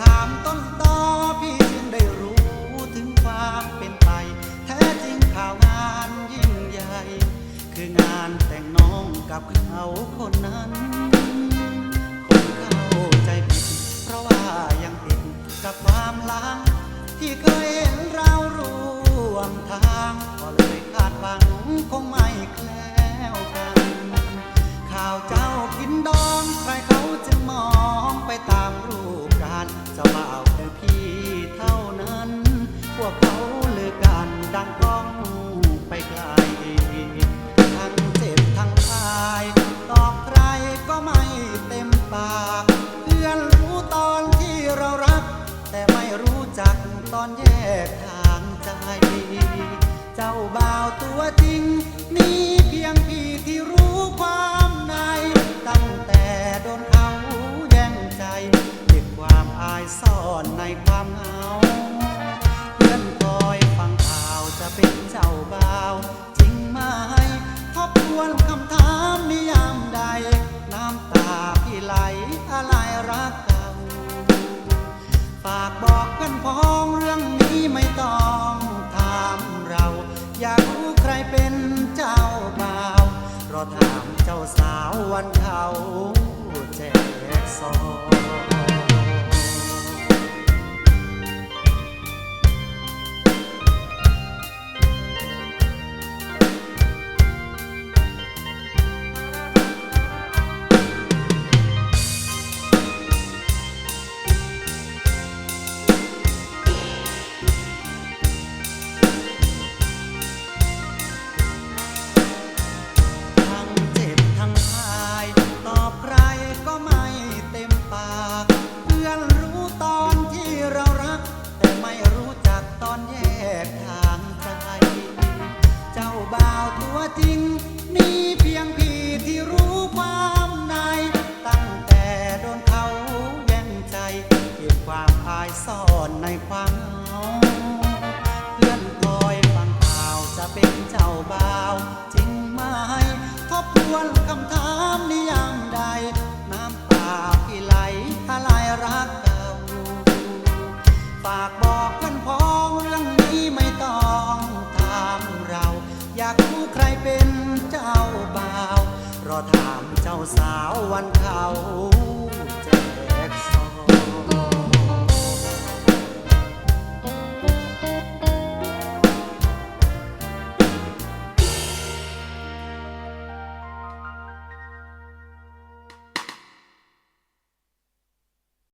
ถามต้นตอพี่จึงได้รู้ถึงความเป็นไป แท้จริงข่าวงานยิ่งใหญ่ คืองานแต่งน้องกับเขาคนนั้น คนเข้าใจผิดเพราะว่ายังติดกับความลังที่เคยเห็นเราร่วมทาง ก็เลยคาดหวังคงไม่แคล้วกัน ข่าวเจ้ากินดองใครเขาจะมา ดังกล้องไปไกล ทั้งเจ็บทั้งอายตอบใครก็ไม่เต็มปาก เพื่อนรู้ตอนที่เรารัก แต่ไม่รู้จักตอนแยกทางใจ เจ้าบ่าวตัวจริง ถามเจ้าสาววันเขาแจกซองทั้ง จริง มีเพียงพี่ที่รู้ความใน ตั้งแต่โดนเขาแย่งใจเก็บความอายซ่อนในความเหงาเพื่อนคอยฟังข่าวจะเป็นเจ้าบ่าว จริงไหมทบทวนคำถามนิยามใด น้ำตาพี่ไหลอะไรรักเก่าฝากบอกเพื่อนพ้องเรื่องนี้ไม่ต้อง อยากรู้ใครเป็นเจ้าบ่าว รอถามเจ้าสาววันเขา